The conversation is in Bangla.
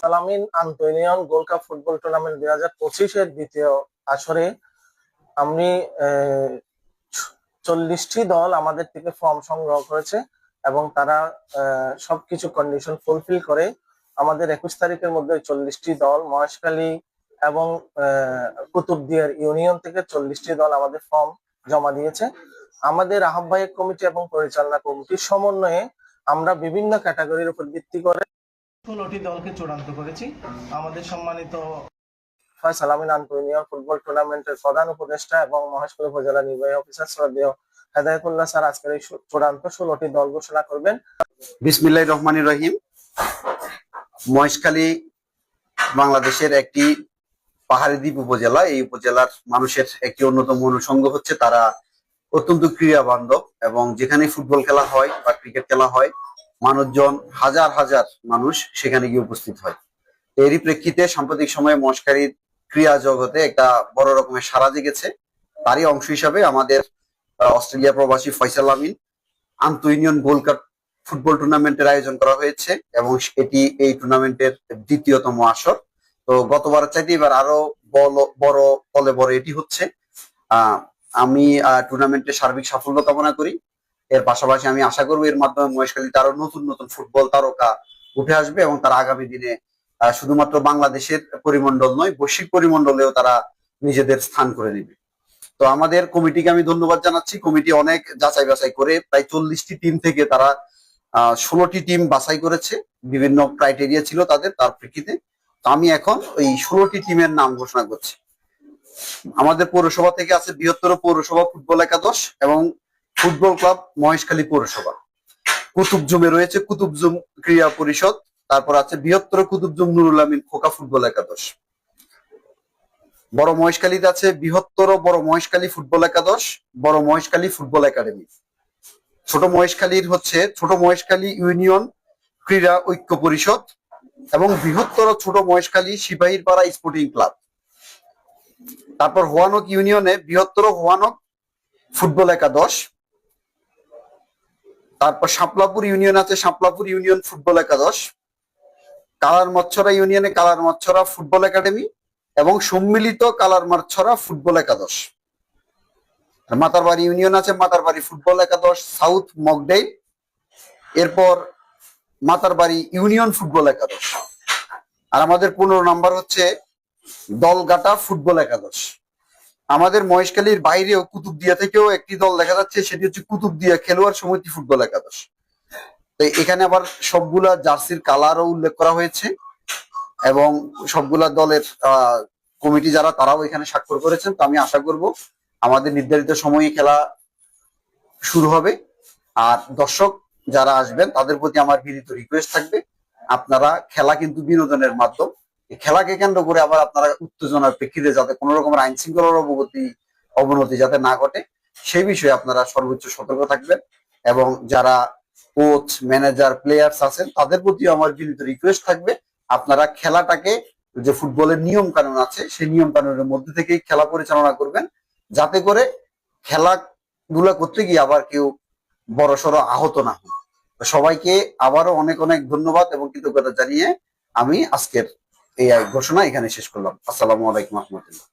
সালামিন আন্তোনিয়ন গোল্ড কাপ ফুটবল টুর্নামেন্ট দুই হাজার পঁচিশের দ্বিতীয় আসরে আমি চল্লিশটি দল আমাদের থেকে ফর্ম সংগ্রহ করেছে এবং তারা সবকিছু কন্ডিশন ফুলফিল করে আমাদের একুশ তারিখের মধ্যে চল্লিশটি দল, মহেশখালী এবং কুতুবদিয়ার ইউনিয়ন থেকে চল্লিশটি দল আমাদের ফর্ম জমা দিয়েছে। আমাদের আহ্বায়ক কমিটি এবং পরিচালনা কমিটির সমন্বয়ে আমরা বিভিন্ন ক্যাটাগরির উপর ভিত্তি করে ষোলোটি দলকে চূড়ান্ত করেছি। আমাদের সম্মানিত ফয়সাল আমিন আন্তর্জাতিক ফুটবল টুর্নামেন্টের প্রধান উপদেষ্টা এবং মহেশপুর উপজেলা নির্বাহী অফিসার শ্রদ্ধেয় হেদায়তুল্লাহ স্যার আজকের এই চূড়ান্ত ষোলোটি দল ঘোষণা করবেন। বিসমিল্লাহ রহমানির রহিম। মহেশখালী বাংলাদেশের একটি পাহাড়ি দ্বীপ উপজেলা। এই উপজেলার মানুষের একটি অন্যতম অনুষঙ্গ হচ্ছে তারা অত্যন্ত ক্রীড়া বান্ধব এবং যেখানে ফুটবল খেলা হয় বা ক্রিকেট খেলা হয় মানুষজন, হাজার হাজার মানুষ সেখানে গিয়ে উপস্থিত হয়। এরই প্রেক্ষিতে সাম্প্রতিক সময়ে মহেশখালীর ক্রিয়া জগতে একটা বড় রকমের সাড়া জেগেছে। তারই অংশ হিসাবে আমাদের অস্ট্রেলিয়া প্রবাসী ফয়সাল আমিন আন্ত ইউনিয়ন গোল্ড কাপ ফুটবল টুর্নামেন্টের আয়োজন করা হয়েছে এবং এটি এই টুর্নামেন্টের দ্বিতীয়তম আসর। তো গতবার চাইতে এবার আরও বড় বলে বড় এটি হচ্ছে। আমি টুর্নামেন্টের সার্বিক সাফল্য কামনা করি। এর পাশাপাশি আমি আশা করব এর মাধ্যমে মহেশখালীতে আরও নতুন নতুন ফুটবল তারকা উঠে আসবে এবং তারা আগামী দিনে শুধুমাত্র বাংলাদেশের পরিমণ্ডল নয়, বৈশ্বিক পরিমণ্ডলেও তারা নিজেদের স্থান করে নেবে। তো আমাদের কমিটিকে আমি ধন্যবাদ জানাচ্ছি। কমিটি অনেক যাচাই বাছাই করে প্রায় চল্লিশটি টিম থেকে তারা ষোলোটি টিম বাছাই করেছে। বিভিন্ন ক্রাইটেরিয়া ছিল তাদের, তার প্রেক্ষিতে। তো আমি এখন ওই ষোলোটি টিমের নাম ঘোষণা করছি। আমাদের পৌরসভা থেকে আছে বৃহত্তর পৌরসভা ফুটবল একাদশ এবং ফুটবল ক্লাব মহেশখালী পৌরসভা। কুতুবজুমে রয়েছে কুতুবজুম ক্রীড়া পরিষদ, তারপর আছে বৃহত্তর কুতুবজুম নুরুল আমিন খোকা ফুটবল একাদশ। বড় মহেশখালীতে আছে বৃহত্তর বড় মহেশখালী ফুটবল একাদশ, বড় মহেশখালী ফুটবল একাডেমি। ছোট মহেশখালীর হচ্ছে ছোট মহেশখালী ইউনিয়ন ক্রীড়া ঐক্য পরিষদ এবং বৃহত্তর ছোট মহেশখালী সিপাহীর পাড়া স্পোর্টিং ক্লাব। তারপর হোয়ানক ইউনিয়নে বৃহত্তর হোয়ানক ফুটবল একাদশ তারপর শাপলাপুর ইউনিয়ন আছে, শাপলাপুর ইউনিয়ন ফুটবল একাদশ, কালার মচ্ছরা ইউনিয়নে কালার মচ্ছরা ফুটবল একাডেমি এবং সম্মিলিত কালার মারছড়া ফুটবল একাদশ। মাতারবাড়ি ইউনিয়ন আছে, মাতারবাড়ি ফুটবল একাদশ, সাউথ মকডেইল এরপর মাতারবাড়ি ইউনিয়ন ফুটবল একাদশ। আর আমাদের পনেরো নাম্বার হচ্ছে দলগাটা ফুটবল একাদশ। আমাদের মহেশখালীর বাইরেও কুতুবদিয়া থেকেও একটি দল দেখা যাচ্ছে, সেটি হচ্ছে কুতুবদিয়া খেলোয়াড় সমিতি ফুটবল একাদশ। তো এখানে আবার সবগুলা জার্সির কালারও উল্লেখ করা হয়েছে এবং সবগুলা দলের কমিটি যারা, তারাও এখানে স্বাক্ষর করেছেন। তো আমি আশা করব আমাদের নির্ধারিত সময়ে খেলা শুরু হবে। আর দর্শক যারা আসবেন, তাদের প্রতি আমার বিনীত রিকোয়েস্ট থাকবে, আপনারা খেলা কিন্তু বিনোদনের মাধ্যম খেলাকে কেন্দ্র করে আবার আপনারা উত্তেজনার প্রেক্ষিতে যাতে কোনো রকমের আইন শৃঙ্খলার অবগতি, অবনতি যাতে না ঘটে, সেই বিষয়ে আপনারা সর্বোচ্চ সতর্ক থাকবেন এবং যারা কোচ ম্যানেজার প্লেয়ার্স আছেন, তাদের প্রতিও আমার বিনীত রিকোয়েস্ট থাকবে, আপনারা খেলাটাকে যে ফুটবলের নিয়ম কানুন আছে, সেই নিয়ম কানুনের মধ্যে থেকেই খেলা পরিচালনা করবেন, যাতে করে খেলাধুলা করতে গিয়ে আবার কেউ বড় বড়সড় আহত না হয় সবাইকে আবারও অনেক অনেক ধন্যবাদ এবং কৃতজ্ঞতা জানিয়ে আমি আজকের এই ঘোষণা এখানে শেষ করলাম। আসসালামু আলাইকুম রহমতুল্লাহ।